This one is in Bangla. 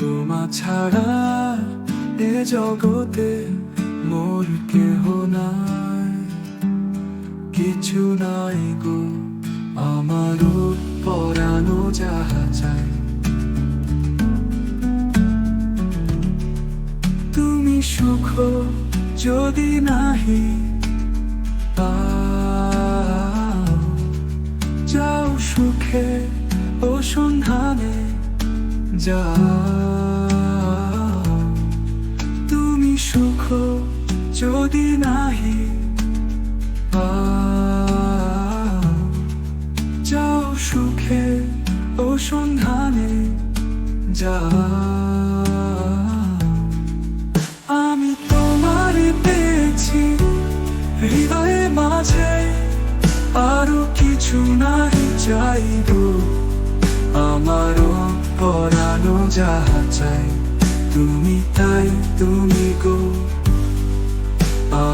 তোমা ছাড়া এ জগতে মোর কেহ নাই। কিছু নাই গো আমারও পরানো যাহা চাই। তুমি সুখ যদি নাহি যাও সুখে ও সন্ধানে। তুমি সুখ যদি নাহি যাও সুখে ও সন্ধানে যাও আমি তোমার পেয়েছি হৃদয়ে মাঝে, আরও কিছু নাই চাইব। আমারও পরানো যাহা চাই তুমি তাই তুমি গো।